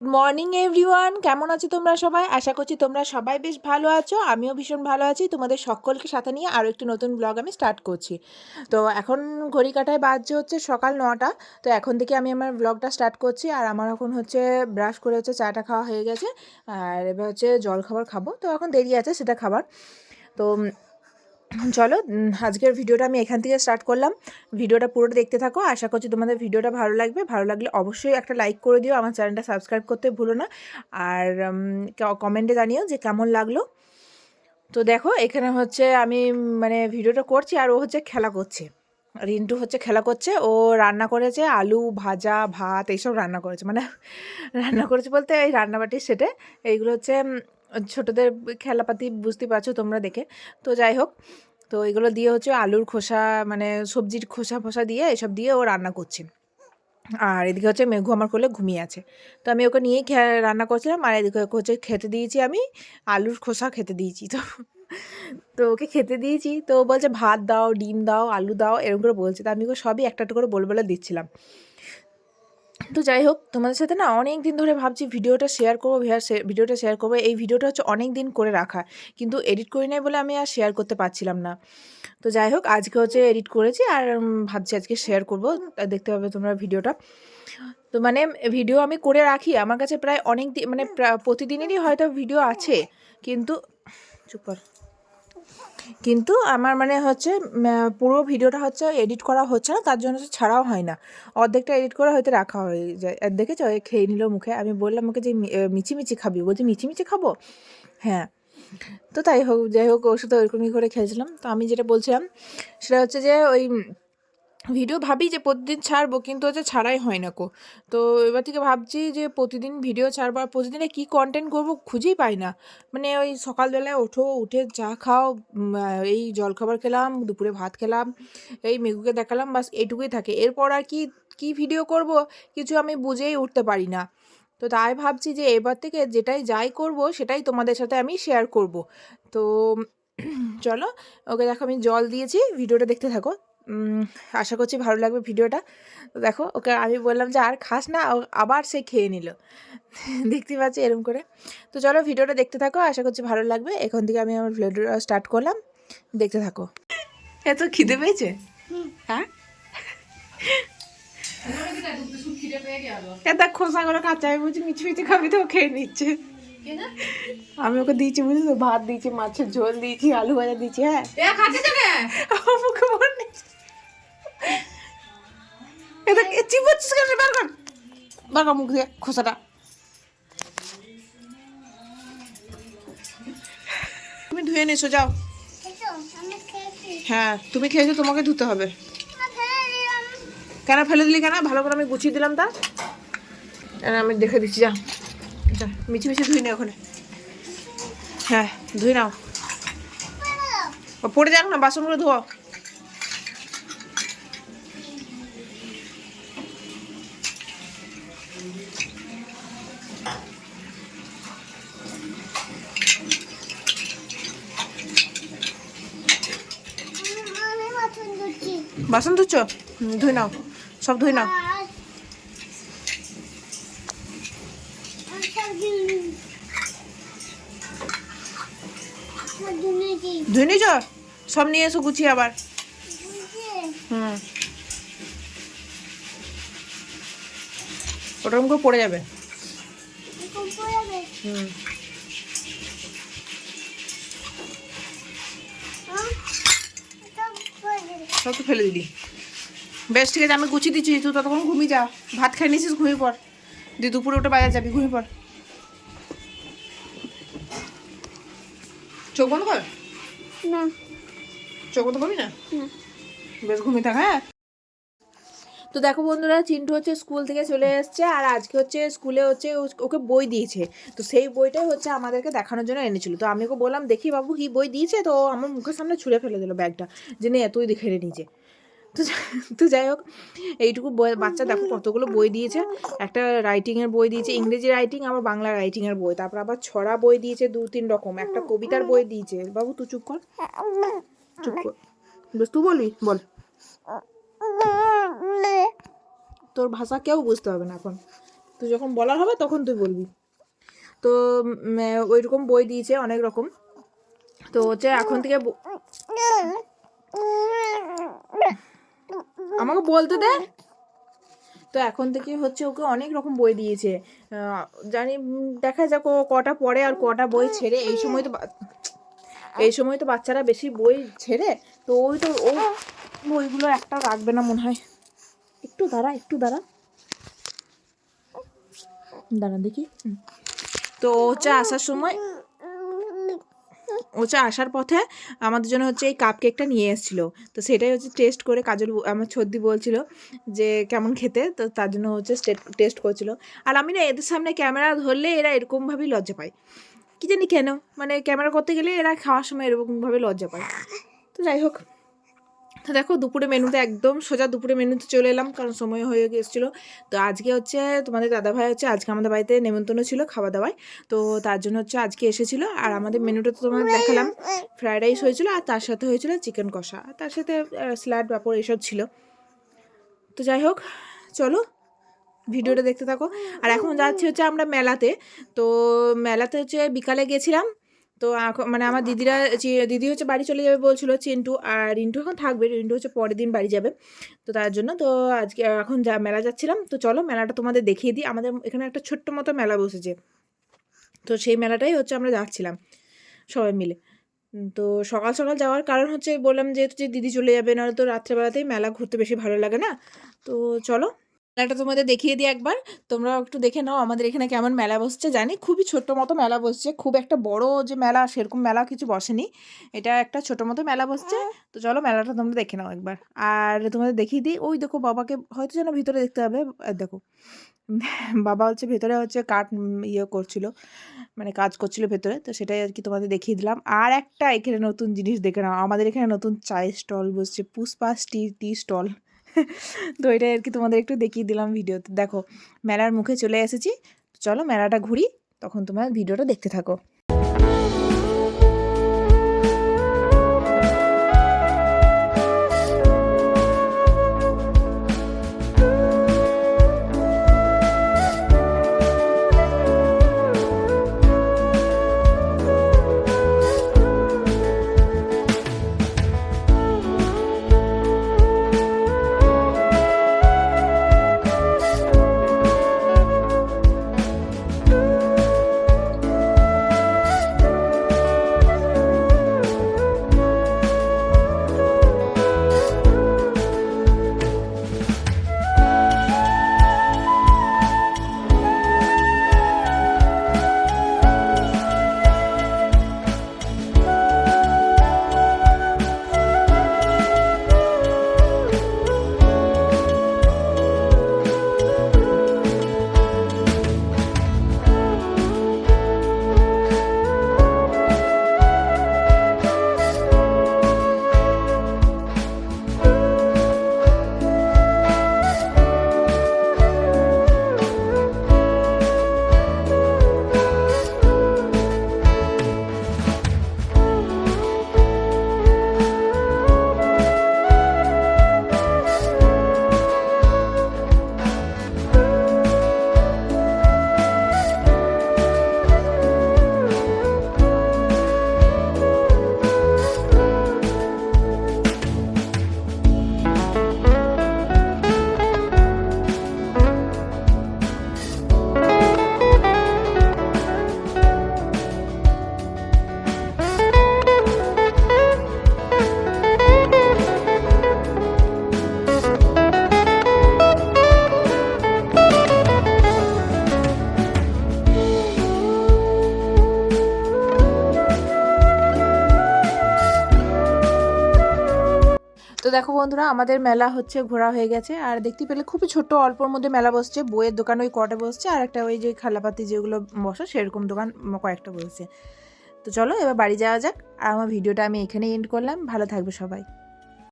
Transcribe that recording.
Morning everyone কেমন আছো তোমরা সবাই? আশা করছি তোমরা সবাই বেশ ভালো আছো। আমিও ভীষণ ভালো আছি। তোমাদের সকলকে সাথে নিয়ে আরও একটি নতুন ব্লগ আমি স্টার্ট করছি। তো এখন ঘড়ি কাটায় বাজছে হচ্ছে সকাল নটা। তো এখন থেকে আমি আমার ব্লগটা স্টার্ট করছি। আর আমার এখন হচ্ছে ব্রাশ করে হচ্ছে চাটা খাওয়া হয়ে গেছে। আর এবার হচ্ছে জল খাবার খাব। তো এখন দেরি আছে সেটা খাবার। তো চলো আজকের ভিডিওটা আমি এখান থেকে স্টার্ট করলাম। ভিডিওটা পুরোটা দেখতে থাকো। আশা করছি তোমাদের ভিডিওটা ভালো লাগবে। ভালো লাগলে অবশ্যই একটা লাইক করে দিও। আমার চ্যানেলটা সাবস্ক্রাইব করতে ভুলো না। আর কমেন্টে জানিও যে কেমন লাগল। তো দেখো, এখানে হচ্ছে আমি মানে ভিডিওটা করছি আর ও হচ্ছে খেলা করছে। রিন্টু হচ্ছে খেলা করছে। ও রান্না করেছে আলু ভাজা, ভাত, এইসব রান্না করেছে। মানে রান্না করেছে বলতে এই রান্নাবাটির সেটে এইগুলো হচ্ছে ছোটদের খেলাপাতি, বুঝতে পারছ তোমরা দেখে। তো যাই হোক তো এগুলো দিয়ে হচ্ছে আলুর খোসা মানে সবজির খোসা ফোসা দিয়ে এসব দিয়ে ও রান্না করছে। আর এদিকে হচ্ছে মেঘু আমার কোলে ঘুমিয়ে আছে। তো আমি ওকে নিয়েই রান্না করছিলাম আর এদিকে হচ্ছে খেতে দিয়েছি আমি, আলুর খোসা খেতে দিয়েছি তো। তো ওকে খেতে দিয়েছি, তো বলছে ভাত দাও, ডিম দাও, আলু দাও, এরকম করে বলছে। তো আমি ওকে সবই একটা একটা করে বলে বলে দিচ্ছিলাম। তো যাই হোক, তোমাদের সাথে না অনেক দিন ধরে ভাবছি ভিডিওটা শেয়ার করব ভিডিওটা শেয়ার করব। এই ভিডিওটা হচ্ছে অনেক দিন করে রাখা, কিন্তু এডিট করি নাই বলে আমি আর শেয়ার করতে পারছিলাম না। তো যাই হোক, আজকে হচ্ছে এডিট করেছি আর ভাবছি আজকে শেয়ার করব। দেখতে পাবে তোমরা ভিডিওটা। তো মানে ভিডিও আমি করে রাখি, আমার কাছে প্রায় অনেক দিন মানে প্রা- প্রতিদিনেরই হয়তো ভিডিও আছে, কিন্তু চুপ কর। কিন্তু আমার মানে হচ্ছে পুরো ভিডিওটা হচ্ছে এডিট করা হচ্ছে না, তার জন্য ছাড়াও হয় না। অর্ধেকটা এডিট করে হয়তো রাখা হয়ে যায়। দেখেছ? খেয়ে নিল মুখে। আমি বললাম ওকে যে মিচিমিচি খাবি। বলছি মিচিমিচি মিচি খাব? হ্যাঁ। তো তাই হোক, যাই হোক, ওর সাথে ওইরকমই করে খেয়েছিলাম তো আমি যেটা বলছিলাম, সেটা হচ্ছে যে, ওই ভিডিও ভাবি যে প্রতিদিন ছাড়বো, কিন্তু হচ্ছে ছাড়াই হয় না কো। তো এবার থেকে ভাবছি যে প্রতিদিন ভিডিও ছাড়বো আর প্রতিদিনে কী কন্টেন্ট করব খুঁজেই পাই না। মানে ওই সকালবেলায় ওঠো, উঠে চা খাও এই জলখাবার খেলাম, দুপুরে ভাত খেলাম, এই মেঘুকে দেখালাম, বাস এইটুকুই থাকে। এরপর আর কি, কী ভিডিও করব কিছু আমি বুঝেই উঠতে পারি না। তো তাই ভাবছি যে এবার থেকে যেটাই যাই করব সেটাই তোমাদের সাথে আমি শেয়ার করব। তো চলো, ওকে দেখো আমি জল দিয়েছি, ভিডিওটা দেখতে থাকো। আশা করছি ভালো লাগবে ভিডিওটা। তো দেখো ওকে আমি বললাম যে আর খাস না আবার সে খেয়ে নিল। দেখতে পাচ্ছি এরম করে। তো চলো ভিডিওটা দেখতে থাকো আশা করছি ভালো লাগবে। এখন থেকে আমি আমার ভিডিওটা স্টার্ট করলাম। দেখতে থাকো। এত খিদে পেয়েছে? হ্যাঁ? এত খোসা করে কাঁচা আমি বলছি মিছি মিছি খাবি তো খেয়ে নিচ্ছে। আমি ওকে দিয়েছি বুঝলি তো? ভাত দিয়েছি মাছের ঝোল দিয়েছি আলু ভাজা দিয়েছি হ্যাঁ। মুখে এটা এ চিবোচ্ছিস কেন বার কর। বার কর মুখ দিয়ে খোসাটা। তুমি ধুয়ে নিয়েছো যাও। হ্যাঁ তুমি খেয়েছো, তোমাকে ধুতে হবে। কেন ফেলে দিলি কেন? ভালো করে আমি গুছিয়ে দিলাম তা। আমি দেখে দিচ্ছি, যা। যা, মিছি মিছি ধুই নে ওখানে। হ্যাঁ ধুই নাও। পড়ে যাক না, বাসনগুলো ধোয়া বাসন ধুচ্ছ? ধুই নাও। সব ধুই নাও। ধুই নিয়েছ? সব নিয়ে এসো গুছিয়ে আবার। হুম। ওটা করে পড়ে যাবে। হুম। সব তো ফেলে দিলি। বেশ ঠিক আছে আমি গুছিয়ে দিচ্ছি। তুই ততক্ষণ ঘুমিয়ে যা। ভাত খেয়ে নিয়েছিস ঘুমিয়ে পর দিয়ে দুপুরে ওটা বাজার যাবি ঘুমিয়ে পর চোখ বন্ধ কর? না। চোখ বন্ধ করবি না? না। বেশ ঘুমিয়ে থাক হ্যাঁ? তো দেখো বন্ধুরা, চিন্টু হচ্ছে স্কুল থেকে চলে এসছে আর আজকে হচ্ছে স্কুলে হচ্ছে ওকে বই দিয়েছে। তো সেই বইটাই হচ্ছে আমাদেরকে দেখানোর জন্য এনেছিল। তো আমি ওকে বললাম, দেখি বাবু, কি বই দিয়েছে? তো আমার মুখের সামনে ছুঁড়ে ফেলে দিল ব্যাগটা, যে নে, তুই দেখে নিচে। তো তো যাই হোক, এইটুকু বাচ্চা দেখো কতগুলো বই দিয়েছে। একটা রাইটিংয়ের বই দিয়েছে, ইংরেজি রাইটিং আবার বাংলা রাইটিংয়ের বই। তারপর আবার ছড়া বই দিয়েছে, দু তিন রকম। একটা কবিতার বই দিয়েছে। বাবু, তুই চুপ কর। চুপ কর। তুই বলবি, বল। তোর ভাষা কেউ বুঝতে হবে না এখন। তো যখন বলার হবে তখন তুই বলবি। তো ওই রকম বই দিয়েছে অনেক রকম। তো হচ্ছে এখন থেকে আমাকে বলতে দে। তো এখন থেকে হচ্ছে ওকে অনেক রকম বই দিয়েছে। জানি দেখা যাক কটা পড়ে আর কটা বই ছেড়ে। এই সময় তো এই সময় তো বাচ্চারা বেশি বই ছেড়ে, তো ওই তো ও বইগুলো একটা রাখবে না মনে হয়। একটু দাঁড়া একটু দাঁড়া। দাঁড়া দেখি। তো হচ্ছে আসার সময়, ও হচ্ছে আসার পথে আমাদের জন্য হচ্ছে এই কাপ কেকটা নিয়ে এসেছিল। তো সেটাই হচ্ছে টেস্ট করে কাজল আমার ছর্দি বলছিল যে কেমন খেতে, তো তার জন্য হচ্ছে টেস্ট করছিল। আর আমি না, এদের সামনে ক্যামেরা ধরলে এরা এরকমভাবেই লজ্জা পায়। কি জানি কেন মানে ক্যামেরা করতে গেলে এরা খাওয়ার সময় এরকমভাবে লজ্জা পায়। তো যাই হোক। দেখো, দুপুরে মেনুতে একদম সোজা দুপুরে মেনুতে চলে এলাম, কারণ সময় হয়ে গেছিল তো আজকে হচ্ছে তোমাদের দাদাভাই হচ্ছে, আজকে আমাদের বাড়িতে নেমন্তন্ন ছিল খাওয়া দাওয়ায় তো তার জন্য হচ্ছে আজকে এসেছিল, আর আমাদের মেনুটা তো তোমাদের দেখালাম। ফ্রায়েড রাইস হয়েছিল, আর তার সাথে হয়েছিল চিকেন কষা। আর তার সাথে স্যালাড, পাঁপড়, এসব ছিল। তো যাই হোক, চলো ভিডিওটা দেখতে থাকো। আর এখন যাচ্ছি হচ্ছে আমরা মেলাতে। তো মেলাতে হচ্ছে বিকালে গেছিলাম তো মানে আমার দিদিরা দিদি হচ্ছে বাড়ি চলে যাবে বলছিল চিন্টু আর রিন্টু এখন থাকবে, রিন্টু হচ্ছে পরের দিন বাড়ি যাবে। তো তার জন্য তো আজকে এখন যা মেলা যাচ্ছিলাম, তো চলো মেলাটা তোমাদের দেখিয়ে দিই। আমাদের এখানে একটা ছোট্ট মতো মেলা বসেছে। তো সেই মেলাটাই হচ্ছে আমরা যাচ্ছিলাম সবাই মিলে। তো সকাল সকাল যাওয়ার কারণ হচ্ছে বললাম যেহেতু যে দিদি চলে যাবে, নাহলে তো রাত্রেবেলাতেই মেলা ঘুরতে বেশি ভালো লাগে না। তো চলো মেলাটা তোমাদের দেখিয়ে দিই একবার। তোমরা একটু দেখে নাও আমাদের এখানে কেমন মেলা বসছে জানি। খুবই ছোট্ট মতো মেলা বসছে। খুব একটা বড় যে মেলা সেরকম মেলা কিছু বসেনি। এটা একটা ছোট মতো মেলা বসছে। তো চলো মেলাটা তোমরা দেখে নাও একবার। আর তোমাদের দেখিয়ে দিই ওই দেখো বাবাকে হয়তো যেন ভিতরে দেখতে হবে। দেখো বাবা হচ্ছে ভেতরে হচ্ছে কাঠ ইয়ে করছিল মানে কাজ করছিল ভেতরে। তো সেটাই আর কি তোমাদের দেখিয়ে দিলাম। আর একটা এখানে নতুন জিনিস দেখে নাও। আমাদের এখানে নতুন চায়ের স্টল বসছে পুষ্পা টি টি স্টল। তো এটাই আর কি তোমাদের একটু দেখিয়ে দিলাম ভিডিওতে দেখো, মেলার মুখে চলে এসেছি। চলো মেলাটা ঘুরি, তখন তোমার ভিডিওটা দেখতে থাকো। দেখো বন্ধুরা, আমাদের মেলা হচ্ছে, ঘোরা হয়ে গেছে। আর দেখতে পেলে খুবই ছোট অল্পর মধ্যে মেলা বসছে। বইয়ের দোকান ওই কটা বসছে, আর একটা ওই যে খালাপাতি যেগুলো বসে, সেরকম দোকান কয়েকটা বসছে। তো চলো, এবার বাড়ি যাওয়া যাক। আর আমার ভিডিওটা আমি এখানেই এন্ড করলাম। ভালো থাকবে সবাই।